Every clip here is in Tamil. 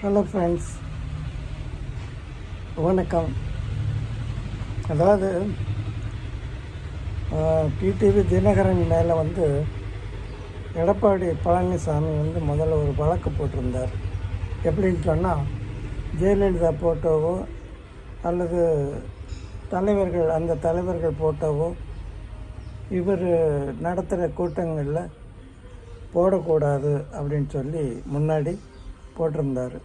ஹலோ ஃப்ரெண்ட்ஸ் வணக்கம். அதாவது டிடிவி தினகரன் மேலே வந்து எடப்பாடி பழனிசாமி வந்து முதல்ல ஒரு வழக்கு போட்டிருந்தார். எப்படின்னு சொன்னால் ஜெயலலிதா போட்டோவோ அல்லது தலைவர்கள் அந்த தலைவர்கள் போட்டோவோ இவர் நடத்துகிற கூட்டங்களில் போடக்கூடாது அப்படின்னு சொல்லி முன்னாடி போட்டிருந்தார்.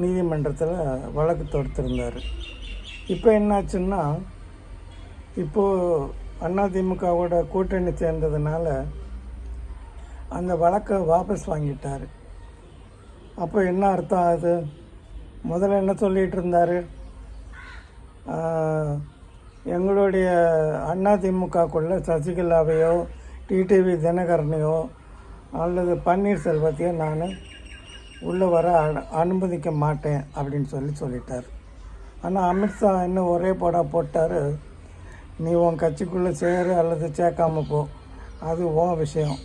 நீதிமன்றத்தில் வழக்கு தொடுத்திருந்தார். இப்போ என்னாச்சுன்னா இப்போது அதிமுகவோட கூட்டணி சேர்ந்ததுனால அந்த வழக்கை வாபஸ் வாங்கிட்டார். அப்போ என்ன அர்த்தம் ஆகுது முதல்ல என்ன சொல்லிகிட்டு இருந்தார்? எங்களுடைய அதிமுகக்குள்ளே சசிகலாவையோ டிடிவி தினகரனையோ அல்லது பன்னீர்செல்வத்தையும் நான் உள்ளே வர அனு- அனுமதிக்க மாட்டேன் அப்படின்னு சொல்லி சொல்லிட்டார். ஆனால் அமித்ஷா இன்னும் ஒரே போடா போட்டார். நீ உன் கட்சிக்குள்ளே சேரு அல்லது சேர்க்காம போ. அது உன் விஷயம்.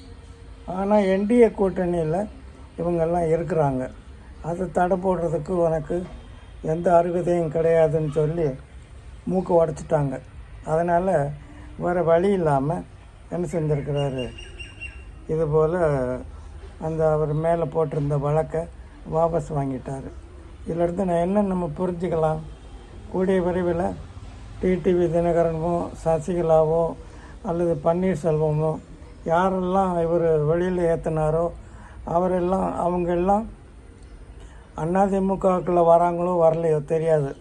ஆனால் என்டிஏ கூட்டணியில் இவங்கெல்லாம் இருக்கிறாங்க. அதை தடை போடுறதுக்கு உனக்கு எந்த அருகதையும் கிடையாதுன்னு சொல்லி மூக்கு உடச்சிட்டாங்க. அதனால் வேறு வழி இல்லாமல் என்ன செஞ்சுருக்கிறாரு? இதுபோல் அந்த அவர் மேலே போட்டிருந்த வழக்கை வாபஸ் வாங்கிட்டார். இதிலிருந்து நான் என்ன நம்ம புரிஞ்சுக்கலாம்? கூடிய விரைவில் டிடிவி தினகரனோ சசிகலாவோ அல்லது பன்னீர்செல்வமோ யாரெல்லாம் இவர் வெளியில் ஏற்றினாரோ அவரெல்லாம் அவங்க எல்லாம் அதிமுகவுக்குள்ளே வராங்களோ வரலையோ தெரியாது.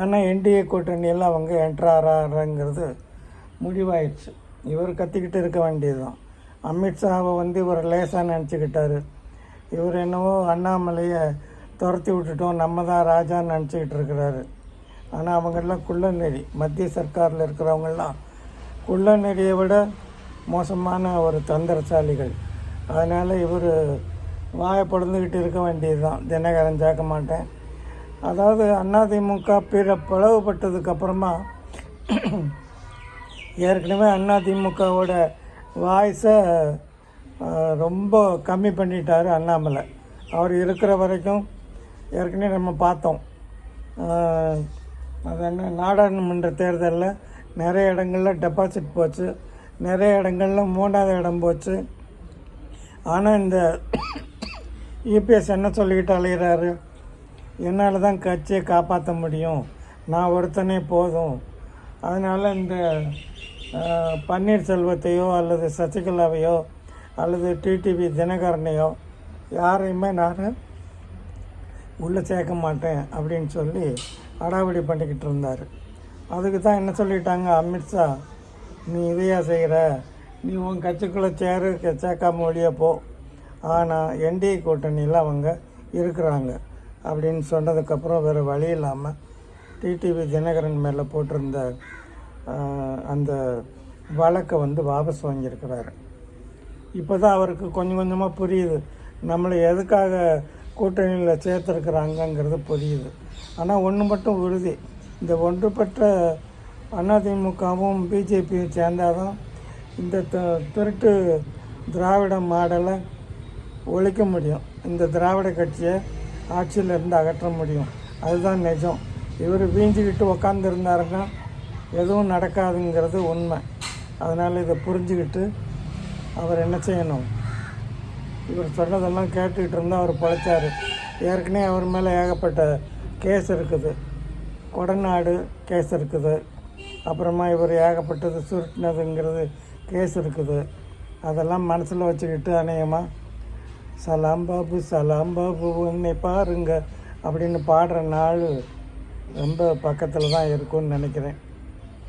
ஆனால் என்டிஏ கூட்டணியில் அவங்க என்ட்ராராங்கிறது முடிவாயிடுச்சு. இவர் கற்றுக்கிட்டு இருக்க வேண்டியது தான் அமித்ஷாவை வந்து இவர் லேசாக நினச்சிக்கிட்டாரு. இவர் என்னவோ அண்ணாமலையை துரத்தி விட்டுட்டோம் நம்ம தான் ராஜான்னு நினச்சிக்கிட்டு இருக்கிறாரு. ஆனால் அவங்கெல்லாம் குள்ளநெறி. மத்திய சர்க்காரில் இருக்கிறவங்கெல்லாம் குள்ளநெறியை விட மோசமான ஒரு தந்திரசாலிகள். அதனால் இவர் வாயை பொழந்துக்கிட்டு இருக்க வேண்டியது தான் தினகரன் சேர்க்க மாட்டேன். அதாவது அதிமுக பிற பிளவுபட்டதுக்கப்புறமா ஏற்கனவே அதிமுகவோட வாய்ஸை ரொம்ப கம்மி பண்ணிட்டார் அண்ணாமலை. அவர் இருக்கிற வரைக்கும் ஏற்கனவே நம்ம பார்த்தோம். அது என்ன நாடாளுமன்ற தேர்தலில் நிறைய இடங்களில் டெபாசிட் போச்சு. நிறைய இடங்களில் மூணாவது இடம் போச்சு. ஆனால் இந்த யூபிஎஸ் என்ன சொல்லிக்கிட்டு அலைகிறாரு என்னால் தான் கட்சியை காப்பாற்ற முடியும். நான் ஒருத்தனே போதும். அதனால் இந்த பன்னீர்செல்வத்தையோ அல்லது சசிகலாவையோ அல்லது டிடிவி தினகரனையோ யாரையுமே நான் உள்ளே சேர்க்க மாட்டேன் அப்படின்னு சொல்லி அடாவடி பண்ணிக்கிட்டு இருந்தார். அதுக்கு தான் என்ன சொல்லிட்டாங்க அமித்ஷா நீ இதையா செய்கிற நீ உன் கட்சிக்குள்ளே சேரு க- சேர்க்காம வெளியே போ. ஆனால் என்டிஏ கூட்டணியில் அவங்க இருக்கிறாங்க. அப்படின்னு சொன்னதுக்கப்புறம் வேறு வழி இல்லாமல் டிடிவி தினகரன் மேலே போட்டிருந்த அந்த வழக்கை வந்து வாபஸ் வாங்கியிருக்கிறாரு. இப்போ தான் அவருக்கு கொஞ்சம் கொஞ்சமாக புரியுது. நம்மளை எதுக்காக கூட்டணியில் சேர்த்துருக்குறாங்கங்கிறது புரியுது. ஆனால் ஒன்று மட்டும் உறுதி. இந்த ஒன்றுபட்ட அதிமுகவும் பிஜேபியும் சேர்ந்தாதான் இந்த த- திருட்டு திராவிட மாடலை ஒழிக்க முடியும். இந்த திராவிட கட்சியை ஆட்சியிலேருந்து அகற்ற முடியும். அதுதான் நிஜம். இவர் வீஞ்சிக்கிட்டு உக்காந்துருந்தாருன்னா எதுவும் நடக்காதுங்கிறது உண்மை. அதனால் இதை புரிஞ்சுக்கிட்டு அவர் என்ன செய்யணும்? இவர் சொன்னதெல்லாம் கேட்டுக்கிட்டு இருந்தால் அவர் பழைச்சார். ஏற்கனவே அவர் மேலே ஏகப்பட்ட கேஸ் இருக்குது. கொடநாடு கேஸ் இருக்குது. அப்புறமா இவர் ஏகப்பட்டது சுருட்டினதுங்கிறது கேஸ் இருக்குது. அதெல்லாம் மனசில் வச்சுக்கிட்டு அநேகமாக சலாம் பாபு சலாம் பாபு உன்னை பாருங்க அப்படின்னு பாடுற நாள் ரொம்ப பக்கத்தில் தான் இருக்கும்னு நினைக்கிறேன்.